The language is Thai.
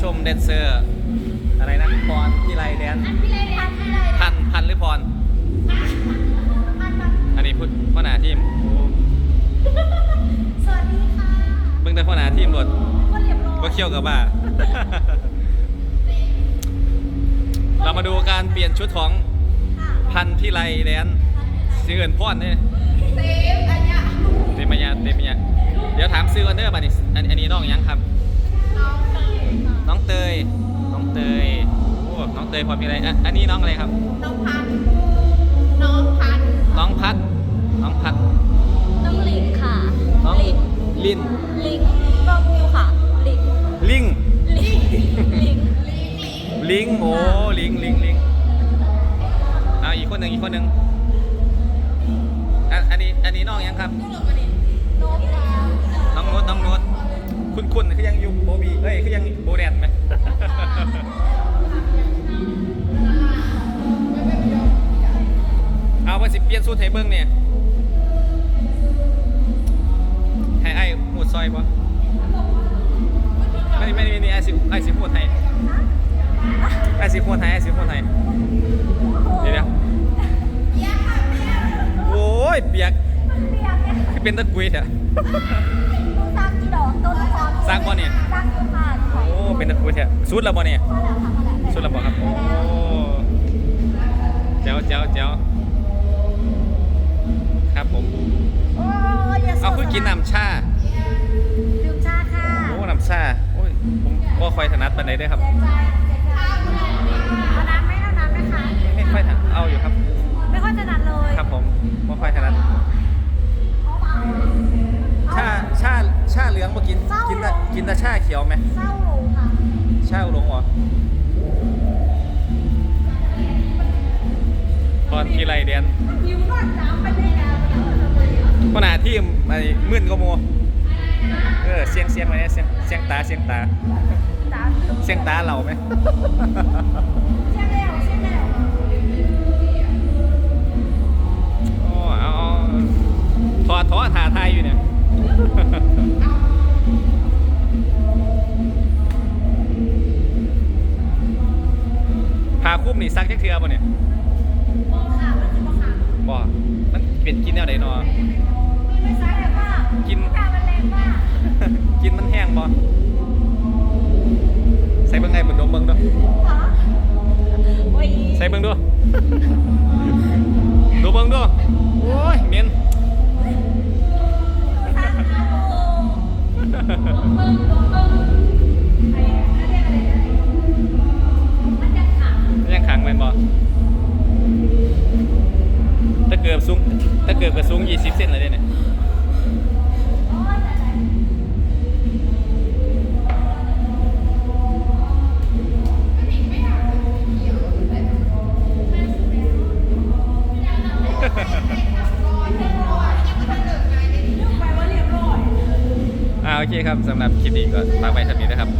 ชมแดนเซอร์ อะไรนะพรที่ไรแดนอันพี่เลยอันพี่เลยพันพันหรือพรพันพันอันนี้พูดพ่อหนาทีมโอ้สวัสดีค่ะเบิ่งแต่พ่อหนาทีมหมดก็เรียบร้อยก็เคี่ยวกับบ้า เรามาดูการเปลี่ยนชุดของค่ะพันที่ไรแดนซื้อเงินพ่อนเนี่ยเซฟอันเนี้ยเต็มมายาเต็มมายาเดี๋ยวถามซื้อกันเด้อบัดนี้อันอันนี้น้องยังครับน้องเตยค่ะ น้องเตย น้องเตยโอ้น้องเตยพอมีอะไรอะอันนี้น้องอะไรครับ น้องพันธุ์น้องพันธุ์น้องพัด น้องพัด น้องลิงค่ะ น้องลิง ลิน ลิงน้องมิวค่ะ ลิง ลิง ลิง ลิง ลิง โอ้ ลิง ลิง ลิงเอาอีกคนหนึ่งอีกคนหนึ่งอะอันนี้ อันนี้น้องยังครับ น้องค่ะน้องโน้ตน้องโน้ต คุณคุณคือยังอยู่โบบีเอ้ยคือยังโบแดนไหมเอาว่าสิเปลี่ยนสูตรให้เบิ้งเนี่ยให้ไอ้หมูดซอยปะไม่ไม่ไม่ไม่ไอ้สิไอ้สิพูดไทยไอ้สิพูดไทยไอ้สิพูดไทยเดี๋ยวโอ้ยเปียกเปียกเนี่ยคือเป็นตะกุยเถอะ ละครสร้างบ่เนี่ยสร้างอยู่ค่ะขอโอ้เป็นตะกุยเถอะสุดแล้วบ่เนี่ยมาแล้วค่ะมาแล้วสุดแล้วบ่ครับ โอ้เจ้าเจ้าเจ้าครับผม โอ้ยอย่าเอาคือกินน้ำชา ดื่มชาค่ะโอ้น้ำชา โอ้ย ผมก็ค่อยถนัดปานใดเด้อครับเจ๊ใจเจ๊ใจเอาน้ำไหมเอาน้ำไหมคะไม่ค่อยถนัดเอาอยู่ครับ ไม่ค่อยถนัดเลยครับผมไม่ค่อยถนัด ชาชาชาเหลืองบ่กิน กินแต่ กินแต่ชาเขียวไหมเศร้าลงค่ะชาอุหลงเหรอตอนที่ไรเดียนยิ้มก่อนน้ำไปได้แล้วขณะที่ไอ้มึนก็โมเออเสียงเสียงอะไรเนี่ยเสียงเสียงตาเสียงตาตามเสียงตาเราไหมเชี่ยแล้วเชี่ยแล้วโอ้เอาเอาถอดถอดถาไทยอยู่เนี่ย พาคุ้มนี่ซักจักเทือป่ะเนี่ยมองขามันจะมองขาบ่มันเป็นกินแนวไหนเนาะไม่ใช่แบบว่ากิกินตามันแรงมากกินมันแห้งบ่ใส่เบิ่งไงเบิ่งดมเบิ่งดูฮะโอ้ยใส่เบิ่งดูดูเบิ่งดูโอ้ยเหม็นตาหาโอ้เบิ่งเบิ่งไอ้เขา บ่ถ้าเกิดสูงถ้าเกิดก็สูง20 เซนเลยเด้เนี่ยโอ้ยแต่ไหนไปว่าเรียบร้อยอ่าโอเคครับสำหรับคลิปนี้ก็ฝากไว้เท่านี้นะครับ